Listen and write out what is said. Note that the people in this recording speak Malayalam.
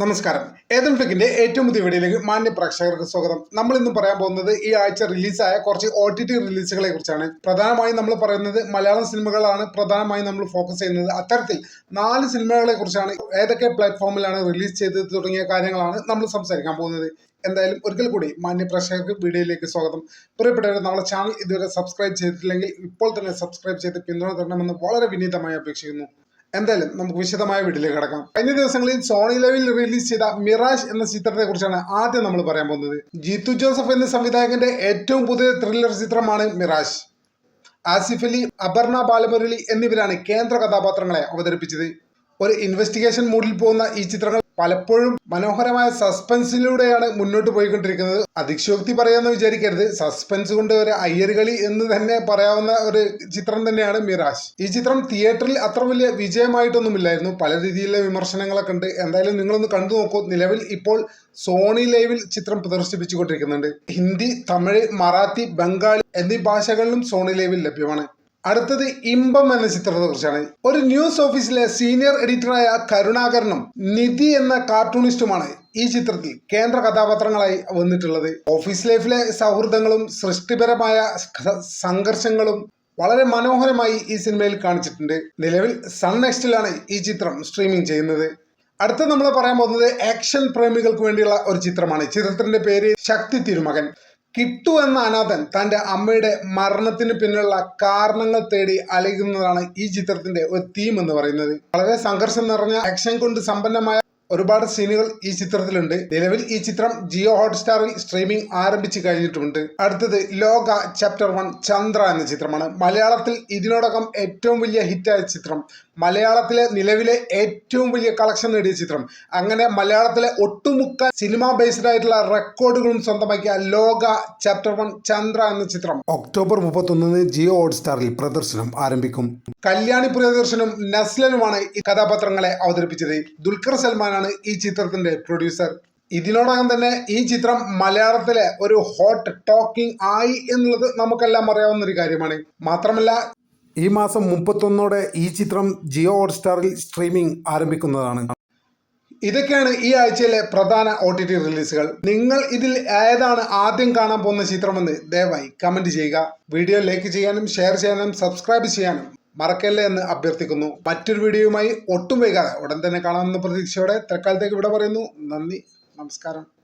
നമസ്കാരം. ഏതൻ ഫിക്കിന്റെ ഏറ്റവും പുതിയ വീഡിയോയിലേക്ക് മാന്യ പ്രേക്ഷകർക്ക് സ്വാഗതം. നമ്മൾ ഇന്ന് പറയാൻ പോകുന്നത് ഈ ആഴ്ച റിലീസായ കുറച്ച് ഒ ടി ടി റിലീസുകളെ കുറിച്ചാണ്. പ്രധാനമായും നമ്മൾ പറയുന്നത് മലയാളം സിനിമകളാണ്. പ്രധാനമായും നമ്മൾ ഫോക്കസ് ചെയ്യുന്നത് അത്തരത്തിൽ നാല് സിനിമകളെ കുറിച്ചാണ്. ഏതൊക്കെ പ്ലാറ്റ്ഫോമിലാണ് റിലീസ് ചെയ്തത് തുടങ്ങിയ കാര്യങ്ങളാണ് നമ്മൾ സംസാരിക്കാൻ പോകുന്നത്. എന്തായാലും ഒരിക്കൽ കൂടി മാന്യ പ്രേക്ഷകർക്ക് വീഡിയോയിലേക്ക് സ്വാഗതം. പ്രിയപ്പെട്ടവർ നമ്മുടെ ചാനൽ ഇതുവരെ സബ്സ്ക്രൈബ് ചെയ്തിട്ടില്ലെങ്കിൽ ഇപ്പോൾ തന്നെ സബ്സ്ക്രൈബ് ചെയ്ത് പിന്തുണ തരണമെന്ന് വളരെ വിനീതമായി അപേക്ഷിക്കുന്നു. എന്തായാലും നമുക്ക് വിശദമായ വീട്ടിലേക്ക് കിടക്കാം. കഴിഞ്ഞ ദിവസങ്ങളിൽ സോണി ലെവിൽ റിലീസ് ചെയ്ത മിറാഷ് എന്ന ചിത്രത്തെ കുറിച്ചാണ് ആദ്യം നമ്മൾ പറയാൻ പോകുന്നത്. ജീത്തു ജോസഫ് എന്ന സംവിധായകന്റെ ഏറ്റവും പുതിയ ത്രില്ലർ ചിത്രമാണ് മിറാഷ് ആസിഫ് അലി അപർണ ബാലമുരളി എന്നിവരാണ് കേന്ദ്ര കഥാപാത്രങ്ങളെ അവതരിപ്പിച്ചത്. ഒരു ഇൻവെസ്റ്റിഗേഷൻ മൂഡിൽ പോകുന്ന ഈ ചിത്രങ്ങൾ പലപ്പോഴും മനോഹരമായ സസ്പെൻസിലൂടെയാണ് മുന്നോട്ട് പോയിക്കൊണ്ടിരിക്കുന്നത്. അതിശോക്തി പറയാമെന്ന് വിചാരിക്കരുത്. സസ്പെൻസ് കൊണ്ട് ഒരു അയ്യരുകളി എന്ന് തന്നെ പറയാവുന്ന ഒരു ചിത്രം തന്നെയാണ് മിറാഷ് ഈ ചിത്രം തിയേറ്ററിൽ അത്ര വലിയ വിജയമായിട്ടൊന്നുമില്ലായിരുന്നു. പല രീതിയിലുള്ള വിമർശനങ്ങളൊക്കെ ഉണ്ട്. എന്തായാലും നിങ്ങളൊന്ന് കണ്ടു നോക്കൂ. നിലവിൽ ഇപ്പോൾ സോണി ലൈവിൽ ചിത്രം പ്രദർശിപ്പിച്ചുകൊണ്ടിരിക്കുന്നുണ്ട്. ഹിന്ദി തമിഴ് മറാത്തി ബംഗാളി എന്നീ ഭാഷകളിലും സോണി ലൈവിൽ ലഭ്യമാണ്. അടുത്തത് ഇമ്പം എന്ന ചിത്രത്തെ കുറിച്ചാണ് ഒരു ന്യൂസ് ഓഫീസിലെ സീനിയർ എഡിറ്ററായ കരുണാകരനും നിധി എന്ന കാർട്ടൂണിസ്റ്റുമാണ് ഈ ചിത്രത്തിൽ കേന്ദ്ര കഥാപാത്രങ്ങളായി വന്നിട്ടുള്ളത്. ഓഫീസ് ലൈഫിലെ സൗഹൃദങ്ങളും സൃഷ്ടിപരമായ സംഘർഷങ്ങളും വളരെ മനോഹരമായി ഈ സിനിമയിൽ കാണിച്ചിട്ടുണ്ട്. നിലവിൽ സൺ നെക്സ്റ്റിലാണ് ഈ ചിത്രം സ്ട്രീമിംഗ് ചെയ്യുന്നത്. അടുത്ത നമ്മൾ പറയാൻ പോകുന്നത് ആക്ഷൻ പ്രേമികൾക്ക് വേണ്ടിയുള്ള ഒരു ചിത്രമാണ്. ചിത്രത്തിന്റെ പേര് ശക്തി തിരുമകൻ. കിട്ടു എന്ന അനാഥൻ തന്റെ അമ്മയുടെ മരണത്തിന് പിന്നിലുള്ള കാരണങ്ങൾ തേടി അലയുന്നതാണ് ഈ ചിത്രത്തിന്റെ ഒരു തീം എന്ന് പറയുന്നത്. വളരെ സംഘർഷം നിറഞ്ഞ ആക്ഷൻ കൊണ്ട് സമ്പന്നമായ ഒരുപാട് സീനുകൾ ഈ ചിത്രത്തിലുണ്ട്. നിലവിൽ ഈ ചിത്രം ജിയോ ഹോട്ട്സ്റ്റാറിൽ സ്ട്രീമിംഗ് ആരംഭിച്ചു കഴിഞ്ഞിട്ടുമുണ്ട്. അടുത്തത് ലോക ചാപ്റ്റർ വൺ ചന്ദ്ര എന്ന ചിത്രമാണ്. മലയാളത്തിൽ ഇതിനോടകം ഏറ്റവും വലിയ ഹിറ്റായ ചിത്രം. മലയാളത്തിലെ നിലവിലെ ഏറ്റവും വലിയ കളക്ഷൻ നേടിയ ചിത്രം. അങ്ങനെ മലയാളത്തിലെ ഒട്ടുമുക്ക സിനിമ ബേസ്ഡ് ആയിട്ടുള്ള റെക്കോർഡുകളും സ്വന്തമാക്കിയ ലോക ചാപ്റ്റർ വൺ ചന്ദ്ര എന്ന ചിത്രം. ഒക്ടോബർ മുപ്പത്തൊന്നിന് ജിയോ ഹോട്ട്സ്റ്റാറിൽ പ്രദർശനം ആരംഭിക്കും. കല്യാണി പ്രിയദർശനും നസ്ലനുമാണ് ഈ കഥാപാത്രങ്ങളെ അവതരിപ്പിച്ചത്. ദുൽഖർ സൽമാനാണ് ഈ ചിത്രത്തിന്റെ പ്രൊഡ്യൂസർ ഇതിനോടകം തന്നെ ഈ ചിത്രം മലയാളത്തിലെ ഒരു ഹോട്ട് ടോക്കിംഗ് ആയി എന്നുള്ളത് നമുക്കെല്ലാം അറിയാവുന്ന ഒരു കാര്യമാണ്. മാത്രമല്ല ഈ മാസം മുപ്പത്തൊന്നോടെ ഈ ചിത്രം ജിയോ ഹോട്ട്സ്റ്റാറിൽ സ്ട്രീമിംഗ് ആരംഭിക്കുന്നതാണ്. ഇതൊക്കെയാണ് ഈ ആഴ്ചയിലെ പ്രധാന ഒ ടി ടി റിലീസുകൾ നിങ്ങൾ ഇതിൽ ഏതാണ് ആദ്യം കാണാൻ പോകുന്ന ചിത്രമെന്ന് ദയവായി കമന്റ് ചെയ്യുക. വീഡിയോ ലൈക്ക് ചെയ്യാനും ഷെയർ ചെയ്യാനും സബ്സ്ക്രൈബ് ചെയ്യാനും മറക്കല്ലേ എന്ന് അഭ്യർത്ഥിക്കുന്നു. മറ്റൊരു വീഡിയോയുമായി ഒട്ടും വൈകാതെ. ഉടൻ തന്നെ കാണാമെന്ന പ്രതീക്ഷയോടെ തൽക്കാലത്തേക്ക് ഇവിടെ പറയുന്നു. നന്ദി. നമസ്കാരം.